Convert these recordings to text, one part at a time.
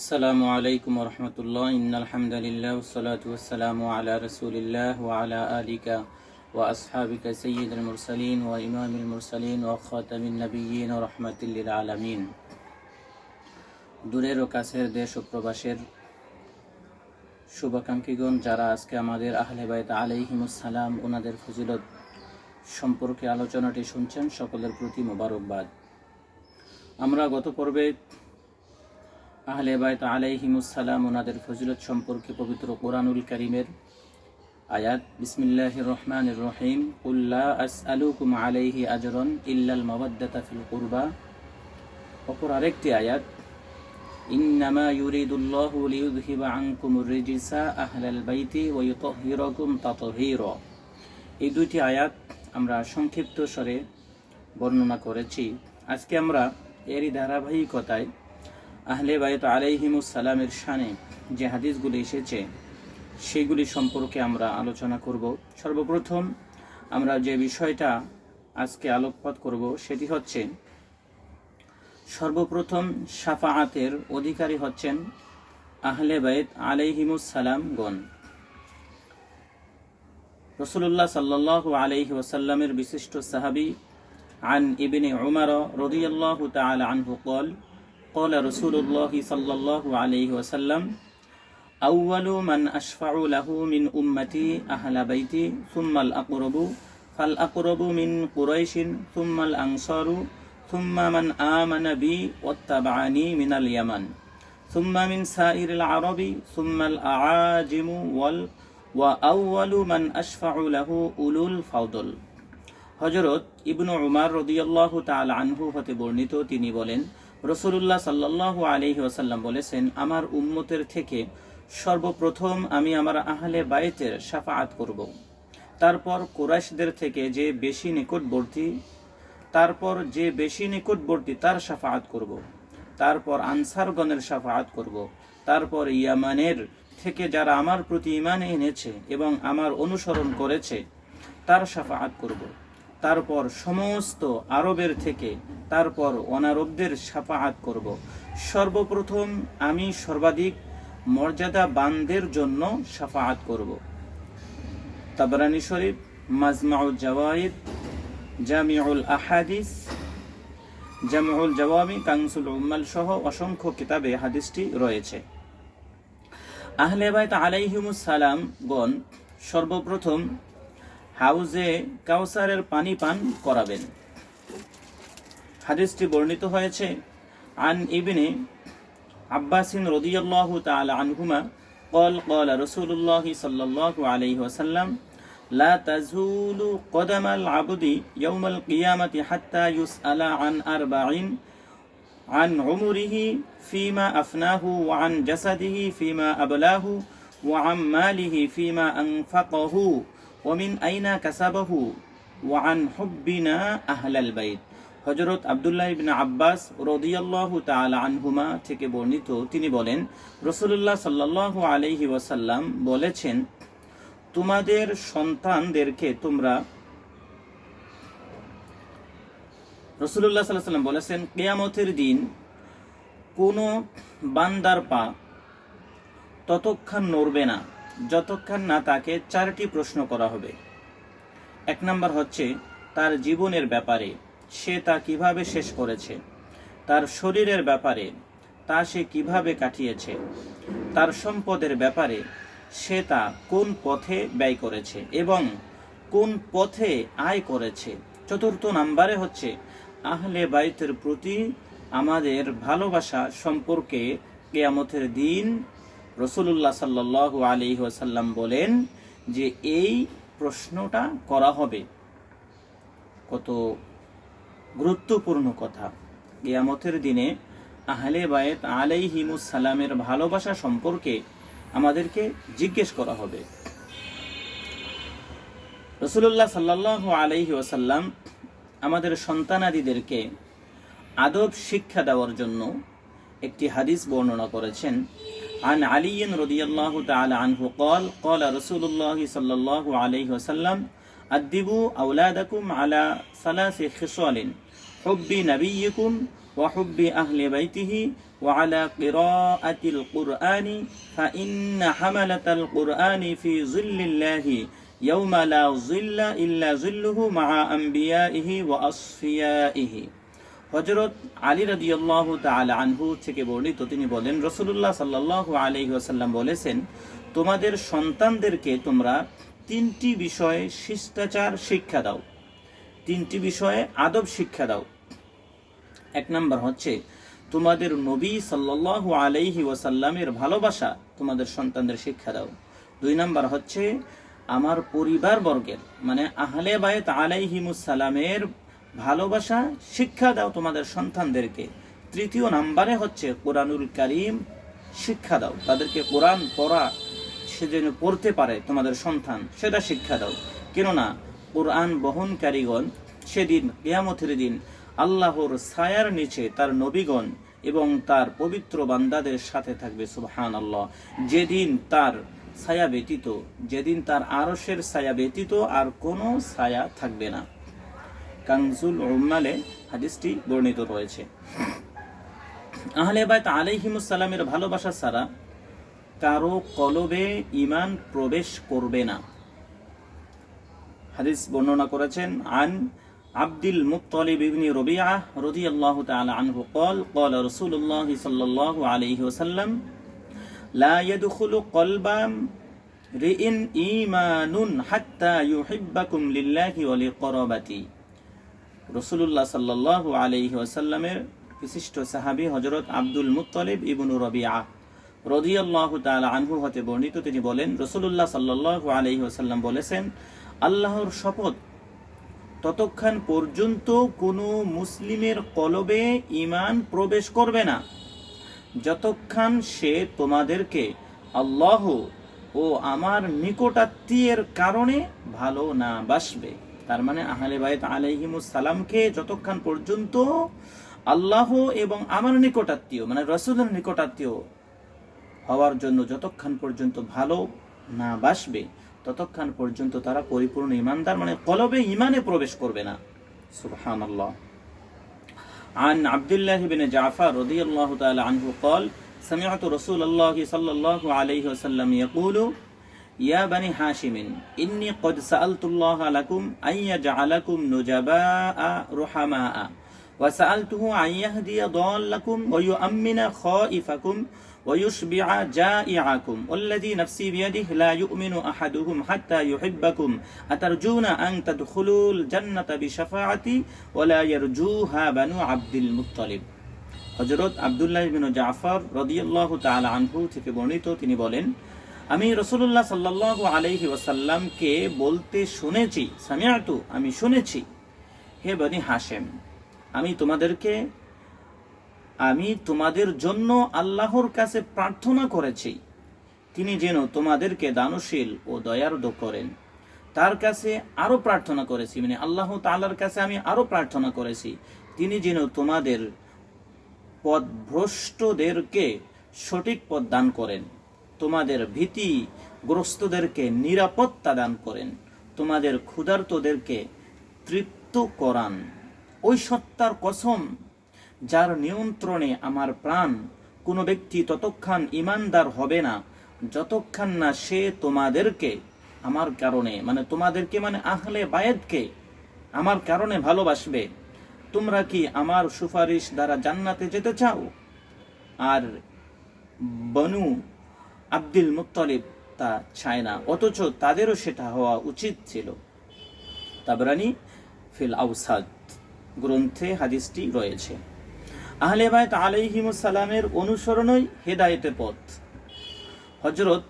আসসালামু আলাইকুম রহমতুল্লাহ। ইন্নালহামদুলিল্লাহ সালাতু ওয়াসসালামু আলা রাসূলিল্লাহ ওয়া আলা আলিকা ওয়া আসহাবিকা সাইয়্যিদুল মুরসালিন ওয়া ইমামিল মুরসালিন ওয়া খাতামিন নাবিয়্যিন ওয়া রাহমাতিল লিল আলামিন। দূরের ও কাছের দেশ ও প্রবাসের শুভাকাঙ্ক্ষীগণ, যারা আজকে আমাদের আহলে বাইত আলাইহিমুস সালাম ওনাদের ফজিলত সম্পর্কে আলোচনাটি শুনছেন, সকলের প্রতি মোবারকবাদ। আমরা গত পর্বে আহলে বাইত আলাইহিমুসালাম ওনাদের ফজিলত সম্পর্কে পবিত্র কোরআনুল করিমের আয়াত। বিসমিল্লাহ রহমান রহিম। উল্লা আস আলুকুম আলাইহি আজরন ইল্লাল মাবাদ্দাতা ফিল কুরবা। অপর আরেকটি আয়াত, ইন্নামা ইউরিদুল্লাহু লিইউযহিবা আনকুমুর রিজিসা আহলাল বাইতি ওয়া ইউতাহহিরাকুম তাতহীরা। এই দুইটি আয়াত আমরা সংক্ষিপ্ত স্বরে বর্ণনা করেছি। আজকে আমরা এরই ধারাবাহিকতায় আহলে বাইত আলাইহিমুস সালামের শানে যে হাদিসগুলি এসেছে সেগুলি সম্পর্কে আমরা আলোচনা করব সর্বপ্রথম আমরা যে বিষয়টা আজকে আলোকপাত করব সেটি হচ্ছে সর্বপ্রথম সাফাআতের অধিকারী হচ্ছেন আহলে বাইত আলাইহিমুস সালামগণ রসুল্লাহ সাল্লাহ আলাইহি ওয়াসাল্লামের বিশিষ্ট সাহাবি عن ابن عمر رضي الله تعالى عنه قال قال رسول الله صلى الله عليه وسلم أول من أشفع له من أمتي أهل بيتي ثم الأقرب فالأقرب من قريش ثم الأنصار ثم من آمن بي واتبعني من اليمن ثم من سائر العرب ثم الأعاجم وال وأول من أشفع له أولو الفضل হজরত ইবনু উমার রদিয়াল্লাহ তাল আনহু হতে বর্ণিত তিনি বলেন রসুল্লাহ সাল্লাহ আলহি ওসাল্লাম বলেছেন, আমার উম্মতের থেকে সর্বপ্রথম আমি আমার আহলে বায়েতের সাফাআত করব। তারপর কোরাইশদের থেকে যে বেশি নিকটবর্তী, তারপর যে বেশি নিকটবর্তী তার সাফাআত করব। তারপর আনসারগণের সাফাআত করব। তারপর ইয়ামানের থেকে যারা আমার প্রতি ইমান এনেছে এবং আমার অনুসরণ করেছে, তার সাফাআত করব। তারপর সমস্ত আরবের থেকে তারপর অনারবদের সাফাহাত করব। সর্বপ্রথম আমি সর্বাধিক মর্যাদা বানদের জন্য সাফাহাত করব। তাবরানি শরীফ, মাজমাউল জাওয়াইদ, জামিউল আহাদিস, জামিউল জওয়ামি কাংসুল উম্মাল সহ অসংখ্য কিতাবে হাদিসটি রয়েছে। আহলে বাইত আলাইহিমুস সালাম গণ, সর্বপ্রথম হাউজে কাউসারের পানি পান করাবেন হাদিসটি বর্ণিত হয়েছে আন ইবনে আব্বাসিন রদিয়াল্লাহু তাআলা আনহুমা قال قال رسول الله صلى الله عليه وسلم لا تزول قدم العبد يوم القيامة حتى يسأل عن أربعين عن عمره فيما أفناه وعن جسده فيما أبلاه وعن ماله فيما أنفقه ওমিন আইনা কাসাবাহু ওয়ান হুব্বিনা আহলাল বাইত। হজরত আবদুল্লাহ ইবিন আব্বাস রদিয়াল্লাহু তাআলা আনহুমা থেকে বর্ণিত তিনি বলেন রসুল্লাহ সাল্লাহ আলহি ওয়াসাল্লাম বলেছেন, তোমাদের সন্তানদেরকে তোমরা রসুল্লাহ সাল্লাহ সাল্লাম বলেছেন, কেয়ামতের দিন কোনো বান্দার পা ততক্ষণ নড়বে না। যতক্ষণ না তাকে চারটি প্রশ্ন করা হবে। এক নম্বর হচ্ছে, তার জীবনের ব্যাপারে সে তা কীভাবে শেষ করেছে? তার শরীরের ব্যাপারে তা সে কীভাবে কাটিয়েছে? তার সম্পদের ব্যাপারে সে তা কোন পথে ব্যয় করেছে এবং কোন পথে আয় করেছে? চতুর্থ নাম্বারে হচ্ছে, আহলে বাইতের প্রতি আমাদের ভালোবাসা সম্পর্কে কেয়ামতের দিন রসুল্লাহ সাল্লাহ আলি ওয়াসাল্লাম বলেন যে এই প্রশ্নটা করা হবে। কত গুরুত্বপূর্ণ কথা। গিয়ামতের দিনে আহলে বায়েত আলাইহিমুস সালামের ভালোবাসা সম্পর্কে আমাদেরকে জিজ্ঞেস করা হবে। রসুল্লাহ সাল্লাহ আলাইহি ওয়াসাল্লাম আমাদের সন্তানাদিদেরকে আদব শিক্ষা দেওয়ার জন্য একটি হাদিস বর্ণনা করেছেন। عن علي رضي الله تعالى عنه قال قال رسول الله صلى الله عليه وسلم أدبوا أولادكم على ثلاث خصال حب نبيكم وحب أهل بيته وعلى قراءة القرآن فإن حملة القرآن في ظل الله يوم لا ظل إلا ظله مع أنبيائه وأصفيائه. হজরত আলী রাদিয়াল্লাহ আনহু থেকে বর্ণিত, তিনি বলেন রসুল্লাহ সাল্লাল্লাহু আলাইহি ওয়াসাল্লাম বলেছেন, তোমাদের সন্তানদেরকে তোমরা তিনটি বিষয়ে শিষ্টাচার শিক্ষা দাও। তিনটি বিষয়ে আদব শিক্ষা দাও। এক নম্বর হচ্ছে, তোমাদের নবী সাল্লাল্লাহু আলাইহি ওয়াসাল্লামের ভালোবাসা তোমাদের সন্তানদের শিক্ষা দাও। দুই নাম্বার হচ্ছে, আমার পরিবার বর্গের মানে আহলে বায়ত আলাইহিমুসালামের ভালোবাসা, শিক্ষা দাও তোমাদের সন্তানদেরকে। তৃতীয় নাম্বারে হচ্ছে কোরআনুল কারিম, শিক্ষা দাও। তাদেরকে কোরআন পড়া, সে যেন পড়তে পারে তোমাদের সন্তান, সেটা শিক্ষা দাও। কেননা, কোরআন বহনকারীগণ সেদিন কেয়ামতের দিন আল্লাহর ছায়ার নিচে তার নবীগণ এবং তার পবিত্র বান্দাদের সাথে থাকবে সুবহান আল্লাহ যেদিন তার ছায়া ব্যতীত, যেদিন তার আরসের ছায়া ব্যতীত আর কোনো ছায়া থাকবে না। কানজুল উম্মালে হাদিসটি বর্ণিত রয়েছে আহলে বাইত আলাইহিমুসালামের ভালোবাসা ছাড়া কারো কলবে ইমান প্রবেশ করবে না হাদিস বর্ণনা করেছেন আন আব্দুল মুত্তালিব ইবনে রবিআহ রাদিয়াল্লাহু তাআলা আনহু قال قال رسول الله صلى الله عليه وسلم لا يدخل قلبا রিইন ঈমানুন হাত্তা ইউহিব্বাকুম লিল্লাহি ওয়া লিকরাবাতি রাসূলুল্লাহ সাল্লাল্লাহু আলাইহি ওয়াসাল্লামের বিশিষ্ট সাহাবী হযরত আব্দুল মুত্তালিব ইবনু রবিআহ রাদিয়াল্লাহু তাআলা আনহু হতে বর্ণিত। তিনি বলেন, রাসূলুল্লাহ সাল্লাল্লাহু আলাইহি ওয়াসাল্লাম বলেছেন, আল্লাহর শপথ ততক্ষণ পর্যন্ত কোনো মুসলিমের কলবে ঈমান প্রবেশ করবে না। যতক্ষণ সে তোমাদেরকে আল্লাহ ও আমার নিকটাত্মীয়ের কারণে ভালো না বাসবে। তার মানে আহলে বাইত আলাইহিমুস সালামকে যতক্ষণ পর্যন্ত আল্লাহ এবং আমার নিকটাত্মীয় মানে রসুলের নিকটাত্মীয় হওয়ার জন্য যতক্ষণ পর্যন্ত ভালো না বাসবে ততক্ষণ পর্যন্ত তারা পরিপূর্ণ ইমানদার মানে কলবে ইমানে প্রবেশ করবে না সুবহানাল্লাহ عن عبد الله بن جعفر رضي الله تعالى عنه قال سمعت رسول الله صلى الله عليه وسلم يقول يا بني هاشم إني قد سألت الله لكم أن يجعلكم نجباء رحماء وسألته أن يهدي ضالكم ويؤمن خائفكم ويشبع جائعكم والذي نفسي بيده لا يؤمن أحدهم حتى يحبكم أترجون أن تدخلوا الجنة بشفاعتي ولا يرجوها بنو عبد المطلب হজরত আবদুল্লাহ বিন জাফর রদিয়াল্লাহ তাআলা আনহু থেকে বর্ণিত তিনি বলেন আমি রসুল্লাহ সাল্লাল্লাহু আলাইহি ওয়াসাল্লামকে বলতে শুনেছি সামিয়াতু আমি শুনেছি। হে বনি হাশেম, আমি তোমাদেরকে, আমি তোমাদের জন্য আল্লাহর কাছে প্রার্থনা করেছি। তিনি যেন তোমাদেরকে দানশীল ও দয়ার্দ করেন। তার কাছে আরও প্রার্থনা করেছি মানে আল্লাহ তাআলার কাছে আমি আরও প্রার্থনা করেছি। তিনি যেন তোমাদের পথভ্রষ্টদেরকে সঠিক পথ দান করেন। তোমাদের ভীতিগ্রস্তদেরকে নিরাপত্তা দান করেন, তোমাদের ক্ষুধার্তদেরকে তৃপ্ত করান। ওই সত্তার কসম, যার নিয়ন্ত্রণে আমার প্রাণ, কোনো ব্যক্তি ততক্ষণ ইমানদার হবে না, যতক্ষণ না সে তোমাদেরকে, আমার কারণে মানে তোমাদেরকে মানে আহলে বায়েদকে আমার কারণে ভালোবাসবে। তোমরা কি আমার সুপারিশ দ্বারা জান্নাতে যেতে চাও? আর বনু আব্দুল মুত্তলিব তা চায় না অথচ তাদেরও সেটা হওয়া উচিত ছিল তাবরানি ফিল আউসাদ গ্রন্থে হাদিসটি রয়েছে আহলে বাইত আলাইহিমুসালামের অনুসরণই হেদায়েতের পথ হজরত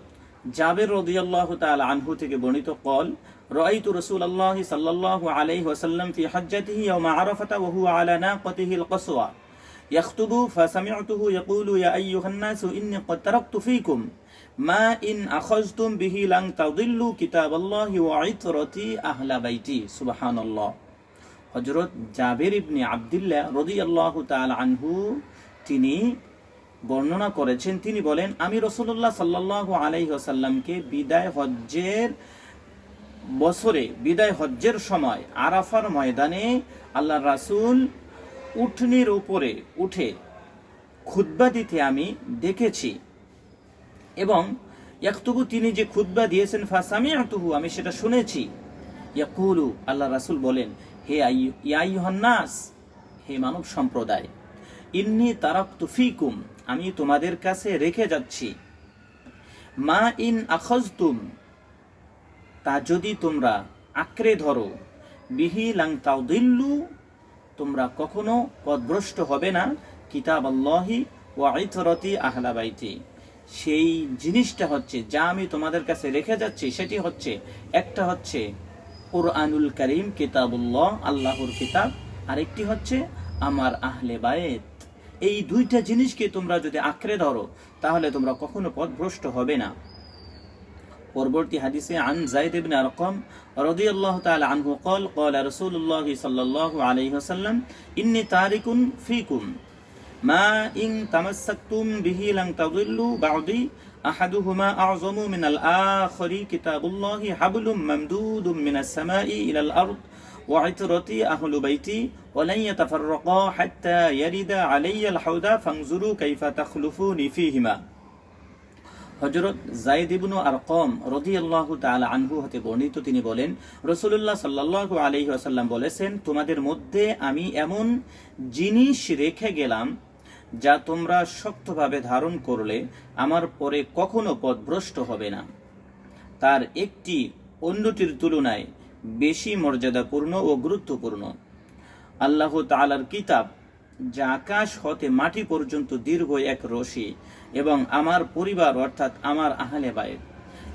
জাবের রদিয়াল্লাহু তাআলা আনহু থেকে বর্ণিত কল رأيت رسول الله صلى الله عليه وسلم في حجته يوم عرفة وهو على ناقته القصوى يخطب فسمعته يقول يا أيها الناس إني قد تركت فيكم ما إن أخذتم به لن تضلوا كتاب الله وعطرتي أهل بيتي سبحان الله হজরত জাবের ইবনে আবদুল্লাহ রদি আল্লাহ আনহু তিনি বর্ণনা করেছেন তিনি বলেন আমি রসুল্লাহ সাল্লাহ আলাইসাল্লামকে বিদায় হজ্জের বছরে বিদায় হজ্জের সময় আরাফার ময়দানে আল্লাহ রাসুল উঠনির উপরে উঠে খুদ্া দিতে আমি দেখেছি। এবং ইয়াকতুবু তিনি যে খুদ্া দিয়েছেন ফাসামি আতুহু আমি সেটা শুনেছি। ইয়াকুলু, আল্লাহ রাসুল বলেন, হে ইয়াইহান্নাস হে মানব সম্প্রদায়, ইন্নি তারাক্তু ফিকুম, আমি তোমাদের কাছে রেখে যাচ্ছি। মা ইন আখজতুম, তা যদি তোমরা আঁকড়ে ধরো, বিহি লাং তাউদিল্লু তোমরা কখনো পদভ্রষ্ট হবে না কিতাব আল্লাহি ও আইথরতি আহলাবাইতি সেই জিনিসটা হচ্ছে, যা আমি তোমাদের কাছে রেখে যাচ্ছি, সেটি হচ্ছে, একটা হচ্ছে কোরআনুল করিম, কিতাবুল্লাহ, আল্লাহর কিতাব, আরেকটি হচ্ছে আমার আহলে বায়েত এই দুইটা জিনিসকে তোমরা যদি আঁকড়ে ধরো, তাহলে তোমরা কখনো পথভ্রষ্ট হবে না। পরবর্তী হাদিসে আন জাইদ ইবনে আরকাম রাদিয়াল্লাহু তাআলা আনহু قال قال رسول الله صلى الله عليه وسلم إني تارك فيكم ما إن تمسكتم به لن تضلوا بعدي أحدهما أعظم من الآخر كتاب الله حبل ممدود من السماء إلى الأرض وعترتي أهل بيتي ولن يتفرقا حتى يرد علي الحوض فانظروا كيف تخلفوني فيهما হজরত জাইদ ইবনু আর কম রদি আল্লাহ তালা আনহু হতে বর্ণিত তিনি বলেন রসুল্লাহ সাল্লাহ আলহি আসাল্লাম বলেছেন, তোমাদের মধ্যে আমি এমন জিনিস রেখে গেলাম যা তোমরা শক্তভাবে ধারণ করলে আমার পরে কখনো পথভ্রষ্ট হবে না। তার একটি অন্যটির তুলনায় বেশি মর্যাদাপূর্ণ ও গুরুত্বপূর্ণ। আল্লাহ তালার কিতাব যা আকাশ হতে মাটি পর্যন্ত দীর্ঘ এক রশি এবং আমার পরিবার, অর্থাৎ আমার আহলে বায়ের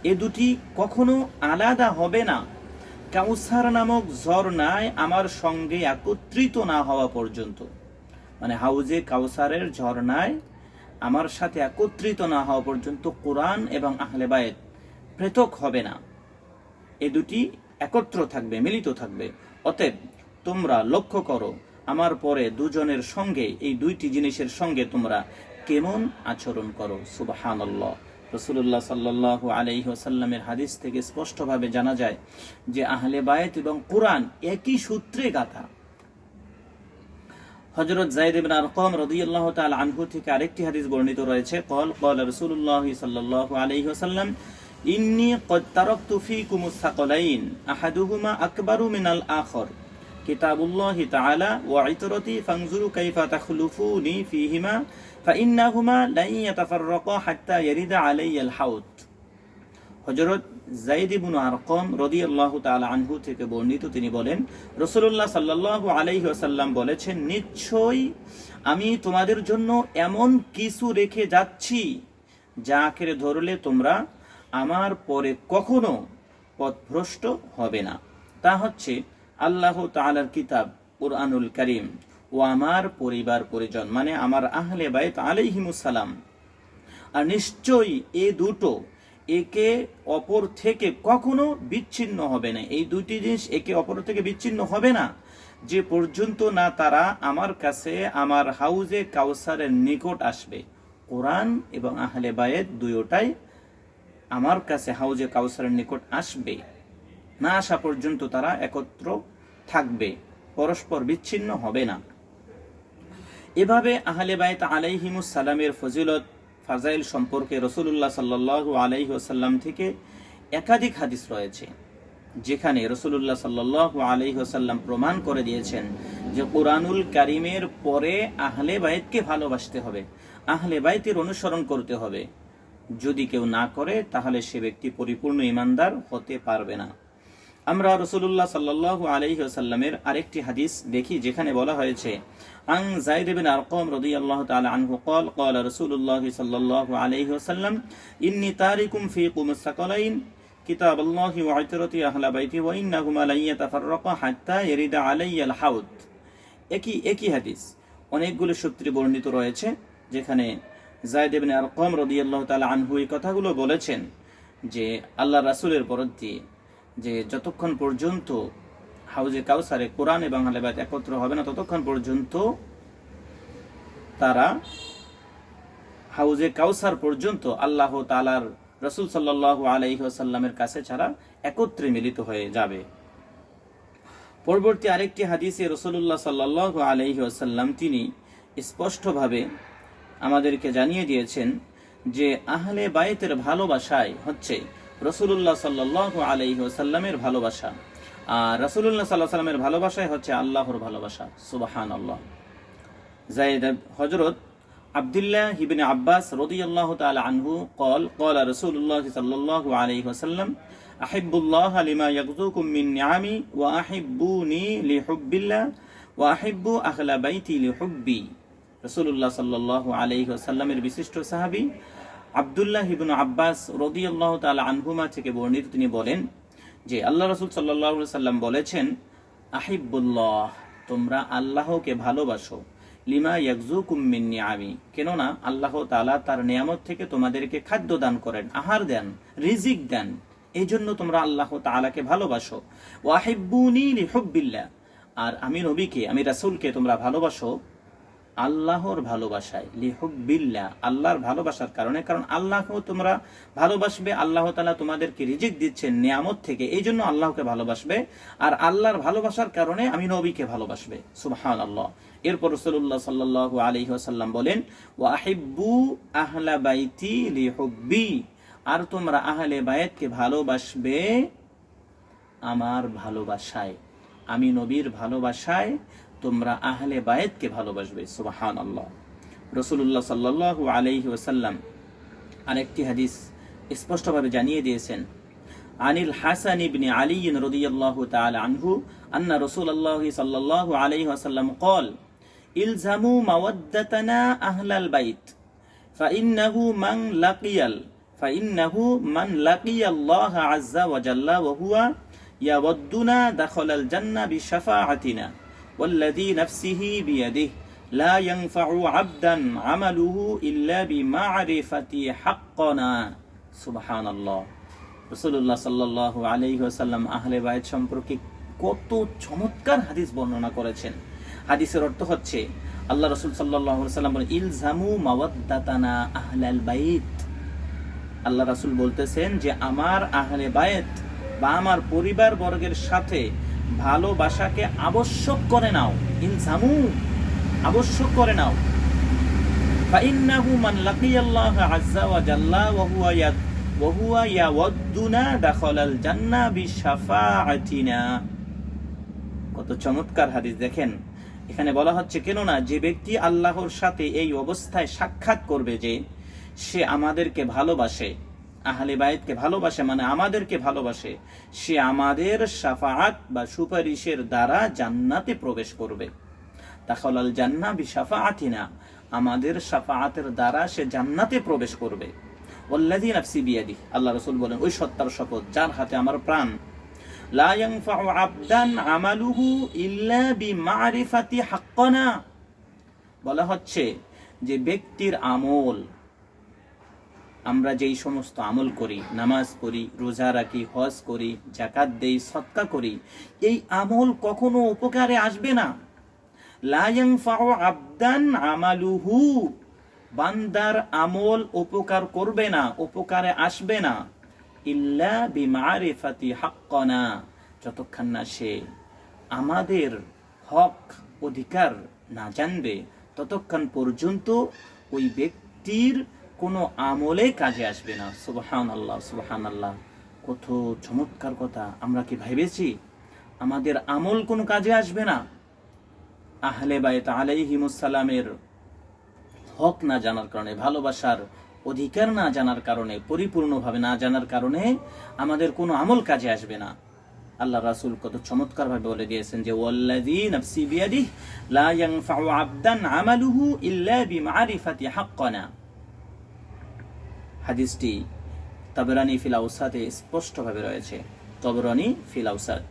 এ দুটি কখনো আলাদা হবে না। কাউসার নামক ঝর্ণায় আমার সঙ্গে একত্রিত না হওয়া পর্যন্ত। মানে হাউজে কাউসারের ঝর্ণায় আমার সাথে একত্রিত না হওয়া পর্যন্ত কোরআন এবং আহলে বায়েত পৃথক হবে না। এ দুটি একত্র থাকবে, মিলিত থাকবে। অতএব তোমরা লক্ষ্য করো, আমার পরে দুজনের সঙ্গে, এই দুইটি জিনিসের সঙ্গে তোমরা কেমন আচরণ করো? সুবাহান আল্লাহ রসুল্লাহ সাল্লাহ আলাইহি আসাল্লামের হাদিস থেকে স্পষ্টভাবে জানা যায় যে আহলে বায়েত এবং কোরআন একই সূত্রে গাথা। হজরত জাইদ ইবিন আরকম রদিয়াল্লাহ তাল আনহু থেকে আরেকটি হাদিস বর্ণিত রয়েছে। কল কল রসুল্লাহ সাল্লাহ আলাইহি আসাল্লাম ইন্নি কদ তারক তুফি কুমুসাকলাইন আহাদুহুমা আকবরু মিনাল আখর। কিতাবুল্লাহ তাআলা ওয়া ইতরতি ফাংজুরু কাইফা তাখলুফুনি ফিহিমা ফাইন্নাহুমা লাই ইয়াতাফাররাকা হাত্তা ইয়ারিদা আলাইয়াল হাউত। হযরত জাইদ ইবনে আরকম রাদিয়াল্লাহু তাআলা আনহু থেকে বর্ণিত তিনি বলেন, রাসূলুল্লাহ সাল্লাল্লাহু আলাইহি ওয়াসাল্লাম বলেছেন, নিশ্চয়ই আমি তোমাদের জন্য এমন কিছু রেখে যাচ্ছি যা আখেরে ধরলে তোমরা আমার পরে কখনো পথভ্রষ্ট হবে না। তা হচ্ছে আল্লাহ তাআলার কিতাব কুরআনুল করিম ও আমার পরিবার, পরিজন মানে আমার আহলে বাইত আলাইহিমুসালাম আর নিশ্চয়ই এ দুটো একে অপর থেকে কখনো বিচ্ছিন্ন হবে না। এই দুটি জিনিস একে অপর থেকে বিচ্ছিন্ন হবে না। যে পর্যন্ত না তারা আমার কাছে, আমার হাউজে কাউসারের নিকট আসবে। কোরআন এবং আহলে বায়েদ দুয়োটাই আমার কাছে হাউজে কাউসারের নিকট আসবে। না আসা পর্যন্ত তারা একত্র থাকবে, পরস্পর বিচ্ছিন্ন হবে না। এভাবে আহলে বাইত আলাইহিমুস সালামের ফজিলত, ফাজাইল সম্পর্কে রসুল্লাহ সাল্লাহ আলাইহি আসাল্লাম থেকে একাধিক হাদিস রয়েছে, যেখানে রসুল্লাহ সাল্লাহ আলাইহি আসাল্লাম প্রমাণ করে দিয়েছেন যে কোরআনুল কারিমের পরে আহলে বাইতকে ভালোবাসতে হবে, আহলে বাইতের অনুসরণ করতে হবে। যদি কেউ না করে, তাহলে সে ব্যক্তি পরিপূর্ণ ইমানদার হতে পারবে না। আমরা রসুল্লাহ সাল্লাহ আলহিহাসাল্লামের আরেকটি হাদিস দেখি, যেখানে বলা হয়েছে আং জাইদ বিন আরকম রদি আল্লাহ তাল আনহু কল কল রসুল্লাহ সাল্লাহ আলহিহাসাল্লাম ইন্নি তারিকুম ফি কুমসাকলাইন কিতাব আল্লাহি ওয়াইতরতি আহলা বাইতি ওয়াইন্নাহুমা লাইয়া তাফাররাকা হাত্তা ইয়ারিদা আলাইয়াল হাউদ। একই একই হাদিস। অনেকগুলো সূত্রে বর্ণিত রয়েছে, যেখানে জায়দ ইবনে আরকম রদিয়াল্লাহু তাআলা আনহু এই কথাগুলো বলেছেন যে আল্লাহ রাসূলের পরবর্তী যে যতক্ষণ পর্যন্ত হাউজে কাউসারে কোরআন এবং আলেবাদ একত্র হবে না, ততক্ষণ পর্যন্ত তারা হাউজে কাউসার পর্যন্ত আল্লাহ তালার রসুল সাল্লাহ আলাইসাল্লামের কাছে ছাড়া একত্রে মিলিত হয়ে যাবে। পরবর্তী আরেকটি হাদিসে রসুল্লাহ সাল্লাহ আলহি আসাল্লাম তিনি স্পষ্টভাবে আমাদেরকে জানিয়ে দিয়েছেন যে আহলে বায়েতের ভালোবাসায় হচ্ছে রসুল্লাহ সাল্লাহ আলহিহাসাল্লামের ভালোবাসা। আর রসুল্লাহ সাল্লাহ সাল্লামের ভালোবাসাই হচ্ছে আল্লাহর ভালোবাসা। সুবাহান আল্লাহ জায়দ হজরত আবদুল্লাহ হিবিন আব্বাস রদি আল্লাহ তাল আনহু কল কল রসুল্লাহ সাল্লাহ আলহিহাসাল্লাম আহিবুল্লাহ আলিমা ইয়াকুকুম মিন নিয়ামি ওয়া আহিব্বুনি লিহুব্বিল্লাহ ওয়া আহিব্বু আহলা বাইতি লিহুব্বি। রসুল্লাহ আলাইহি আলহিহাসাল্লামের বিশিষ্ট সাহাবী আবদুল্লাহ ইবন আব্বাস রদিয়াল্লাহ তাআলা আনহুমা থেকে বর্ণিত তিনি বলেন যে, আল্লাহ রসুল সাল্লাহ সাল্লাম বলেছেন, আহিবুল্লাহ, তোমরা আল্লাহকে ভালোবাসো। লিমা ইয়াকজু কুম্মিন্নি আমি কেননা আল্লাহ তালা তার নিয়ামত থেকে তোমাদেরকে খাদ্য দান করেন, আহার দেন, রিজিক দেন। এই জন্য তোমরা আল্লাহ তালাকে ভালোবাসো। ওয়াহিবুনি লিহব্বিল্লাহ। আর আমি নবীকে, আমি রাসূলকে তোমরা ভালোবাসো। আল্লাহর ভালোবাসায় লিহুব্বিল্লাহ আল্লাহর ভালোবাসার কারণে। কারণ আল্লাহ তোমরা ভালোবাসবে, আল্লাহ তালা তোমাদেরকে রিজিক দিচ্ছেন নিয়ামত থেকে, এই জন্য আল্লাহকে ভালোবাসবে। আর আল্লাহর ভালোবাসার কারণে আমি নবীকে ভালোবাসবে। সুবহান আল্লাহ এরপর রসুল্লাহ সাল্লাহ আলহি আসাল্লাম বলেন ও আহিব্বু আহলা বাইতি লিহুব্বি। আর তোমরা আহলে বায়েতকে ভালোবাসবে আমার ভালোবাসায়। আমি নবীর ভালোবাসায় তোমরা আহলে বায়েতকে ভালোবাসবে সুবাহান আল্লাহ রসুল্লাহ সাল্লাহ আলহি ওসাল্লাম আরেকটি হাদিস স্পষ্টভাবে জানিয়ে দিয়েছেন আনিল হাসান ইবনে আলী রদিয়াল্লাহু তাআলা আনহু আন্না রাসূলুল্লাহ সাল্লাল্লাহু আলাইহি ওয়াসাল্লাম قال ইলজামু মাওয়াদ্দাতানা আহলাল বাইত فإنه من لقي فإنه من لقي الله عز وجل وهو يودنا دخل الجنة بشفاعتنا والذي نفسه بيده لا ينفع عبدا عمله إلا بمعرفة حقنا سبحان الله রসুল্লাহ সাল্লাহ আলহি আসাল্লাম আহলে বায়ত সম্পর্কে কত চমৎকার হাদিস বর্ণনা করেছেন হাদিসের অর্থ হচ্ছে আল্লাহ রসুল সাল্লাহ সাল্লাম বলেন ইলজামু মাওয়াদ্দাতানা আহলাল বাইত আল্লাহ রাসুল বলতেছেন যে আমার আহলে বায়েত বা আমার পরিবার বর্গের সাথে ভালোবাসাকে আবশ্যক করে নাও ইনসামু আবশ্যক করে নাও فإنه من لقي الله عز وجل وهو يد وهو يودنا دخل الجنة بشفاعتنا কত চমৎকার হাদিস দেখেন এখানে বলা হচ্ছে কেননা যে ব্যক্তি আল্লাহর সাথে এই অবস্থায় সাক্ষাৎ করবে যে সে আমাদেরকে ভালোবাসে আহলে বায়েতকে ভালোবাসে মানে আমাদেরকে ভালোবাসে, সে আমাদের সাফাআত বা সুপারিশের দ্বারা জান্নাতে প্রবেশ করবে। তাহলাল জান্না বি সাফাআতিনা আমাদের সাফাআতের দ্বারা সে জান্নাতে প্রবেশ করবে। ওল্লাদি নাফসি বিয়াদি আল্লাহ রসুল বলেন, ওই সত্তার শপথ, যার হাতে আমার প্রাণ। লা ইয়ানফাউ আবদান আমালুহু ইল্লা বিমারিফাতি হাক্কানা। বলা হচ্ছে যে ব্যক্তির আমল আমরা যেই সমস্ত আমল করি, নামাজ পড়ি, রোজা রাখি, হজ করি জাকাত দেই সৎকা করি, এই আমল কখনো উপকারে আসবে না। লায়াং ফাও আবদান আমালুহু। বান্দার আমল উপকার করবে না, উপকারে আসবে না। ইল্লা বিমারিফাতি হাক্কানা। যতক্ষণ না সে আমাদের হক, অধিকার না জানবে, ততক্ষণ পর্যন্ত ওই ব্যক্তির কোনো আমলে কাজে আসবে না। সুবহান আল্লাহ সুবহান আল্লাহ কত চমৎকার কথা। আমরা কি ভেবেছি? আমাদের আমল কোনো কাজে আসবে না। আহলে বাইত আলাইহিমুসালামের হক না জানার কারণে, ভালোবাসার অধিকার না জানার কারণে, পরিপূর্ণভাবে না জানার কারণে আমাদের কোনো আমল কাজে আসবে না। আল্লাহ রাসূল কত চমৎকার ভাবে বলে দিয়েছেন যে, ওয়াল্লাযী নাফসি বিয়াদিহি লা ইয়ানফাউ আবদান আমালুহু ইল্লা বিমারিফাতি হাক্কানা। হাদিসটি তাবরানি ফিল আউসাতে স্পষ্টভাবে রয়েছে তবরানি ফিল আউসাত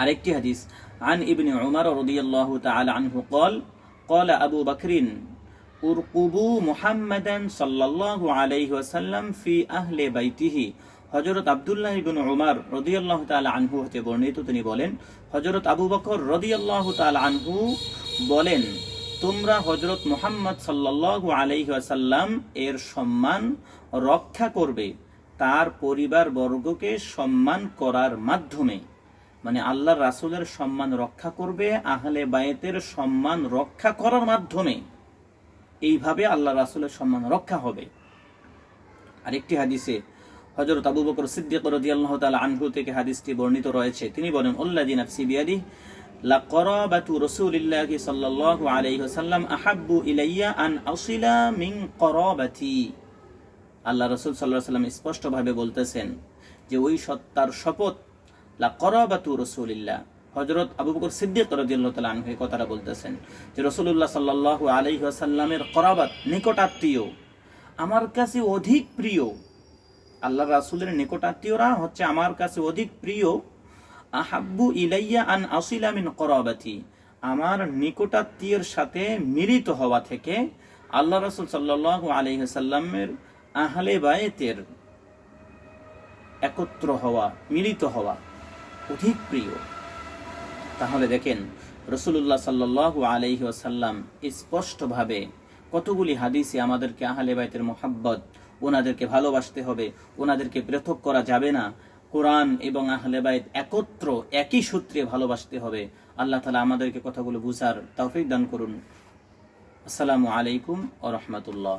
আরেকটি হাদিস عن ابن عمر رضي الله تعالى عنه قال قال أبو بكر ارقبوا محمدا صلى الله عليه وسلم في أهل بيته হজরত আবদুল্লাহ ইবিন উমার রদিয়াল্লাহ তাল আনহু হতে বর্ণিত তিনি বলেন হজরত আবু বকর রদিয়াল্লাহ তাল আনহু বলেন তোমরা হজরত মোহাম্মদ সাল্লাল্লাহু আলাইহি এর সম্মান রক্ষা করবে তার পরিবার বর্গকে সম্মান করার মাধ্যমে। মানে আল্লাহর রাসুলের সম্মান রক্ষা করবে, আহলে বায়েতের সম্মান রক্ষা করার মাধ্যমে। এইভাবে আল্লাহ রাসূলের সম্মান রক্ষা হবে। আরেকটি হাদিসে হযরত আবু বকর সিদ্দিক রাদিয়াল্লাহু তাআলা আনহু থেকে হাদিসটি বর্ণিত রয়েছে। তিনি বলেন নাফসি বিয়াদিহি লা করাবাতু রাসূলিল্লাহি সাল্লাল্লাহু আলাইহি ওয়াসাল্লাম আহাব্বু ইলাইয়া আন আসিলা মিন করাবাতি। আল্লাহ রাসূল সাল্লাল্লাহু আলাইহি ওয়াসাল্লাম স্পষ্টভাবে বলতেছেন যে ওই সত্তার শপথ লা করাবাতু রাসূলিল্লাহ। হযরত আবু বকর সিদ্দিক রাদিয়াল্লাহু তাআলা আনহু এই কথাটা বলতেছেন যে রাসূলুল্লাহ সাল্লাল্লাহু আলাইহি ওয়াসাল্লামের করাবাত নিকটাত্মীয়, আমার কাছে অধিক প্রিয়। আল্লাহ রাসূলের নিকটাত্মীয়রা হচ্ছে আমার কাছে অধিক প্রিয় আহাব্বু ইলাইয়া আন আসিলা মিন করাবাতি। আমার নিকটাত্মীয়ের সাথে মিলিত হওয়া থেকে আল্লাহ রসুল সাল্লাল্লাহু আলাইহি সাল্লামের আহলে বায়েতের একত্র হওয়া, মিলিত হওয়া অধিক প্রিয়। তাহলে দেখেন রসুল্লাহ সাল্লাল্লাহু আলাইহি ওয়াসাল্লাম স্পষ্টভাবে কতগুলি হাদিসে আমাদেরকে আহলে বাইতের মোহাব্বত, ওনাদেরকে ভালোবাসতে হবে, ওনাদেরকে পৃথক করা যাবে না কোরআন এবং আহলে একত্র একই সূত্রে ভালোবাসতে হবে। আল্লাহ তালা আমাদেরকে কথাগুলো বুঝার তৌফিক দান করুন। আসসালামু আলাইকুম ও রহমতুল্লাহ।